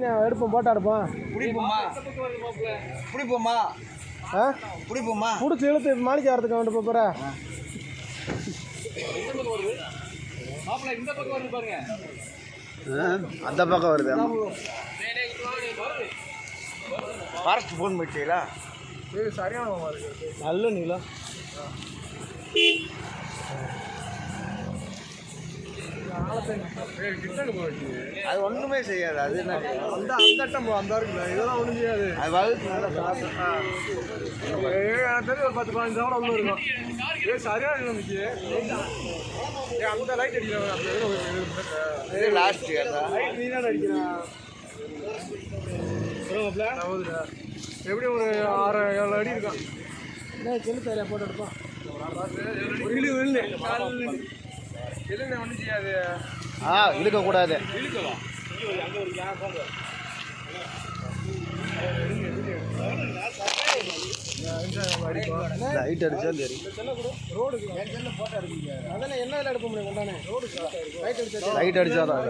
ரைட்டுண்ணே எடுப்போம் போட்டோ எடுப்போம். பிடிப்போமா? பிடிப்போமா? ஆ? பிடிப்போமா? பிடிச்சி இழுத்து மாணிக்க வரதுக்கு வந்துட்டு போகிற அந்த பக்கம் வருது. ஃபாரஸ்ட் ஃபோன் பண்ணிட்டீங்களா சரியான நல்ல நீளம் அது ஒன்றுமே செய்யாது. அது என்ன? அந்த அந்த அட்டம் அந்த இருக்குல்ல இதெல்லாம் ஒன்றும் செய்யாது. அது நல்லா தெரிஞ்சு ஒரு பத்து பதினஞ்சு கூட ஒன்றும் இருக்கும். ஏ சரியான நிலைமைக்கு ஏ அந்த லைட் அடிக்கிறவன் அந்த லாஸ்ட் லைட் நீ தான் அடிக்கிறான் எப்படி ஒரு ஆறு ஏழு அடி இருக்கும்? என்ன செல்லு தரையா போட்டு எடுப்போம். ஒரு இழு எதுன்னு ஒன்றும் செய்யாது. ஆ இழுக்கக்கூடாது. லைட் அடிச்சா தெரியும். ரோடுக்கு போட்டோ எடுப்பீங்க அதெல்லாம் என்ன எடுக்க முடியும் கொண்டானே? ரோடு லைட் அடிச்சா லைட் அடிச்சா தான்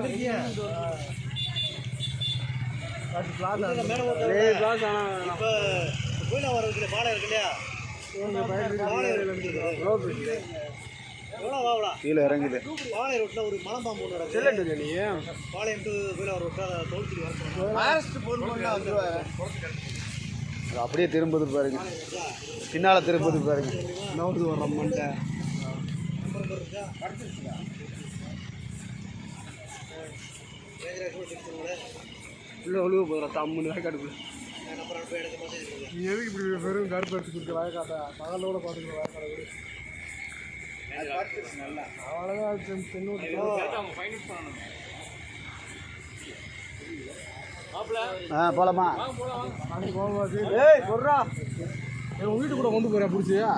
கோயிலா வரதுக்கு பாடம் இருக்கு இல்லையா? கீழே இறங்குது பாளைய ரோட்டில் ஒரு மலம்பாம்பு ஒன்று நடக்குது. நீ. பாளையம் டு கோயிலா ரோட்டில் அதை வரணும் அப்படியே திரும்புது பாருங்க. பின்னால் திரும்புது பாருங்க. நவுது வர மண்டை உள்ள ஒழுக போகிற தம்முன்னு நீ எதுக்கு இப்படி வெறும் கருப்பு எடுத்து கொடுக்க வயக்காட்டா பகலோட பார்த்துக்க வயக்காடு அவ்வளோதான் ஆ போலாமா? ஏய் பொர்றா என் வீட்டு கூட கொண்டு போறியா பிடிச்சியா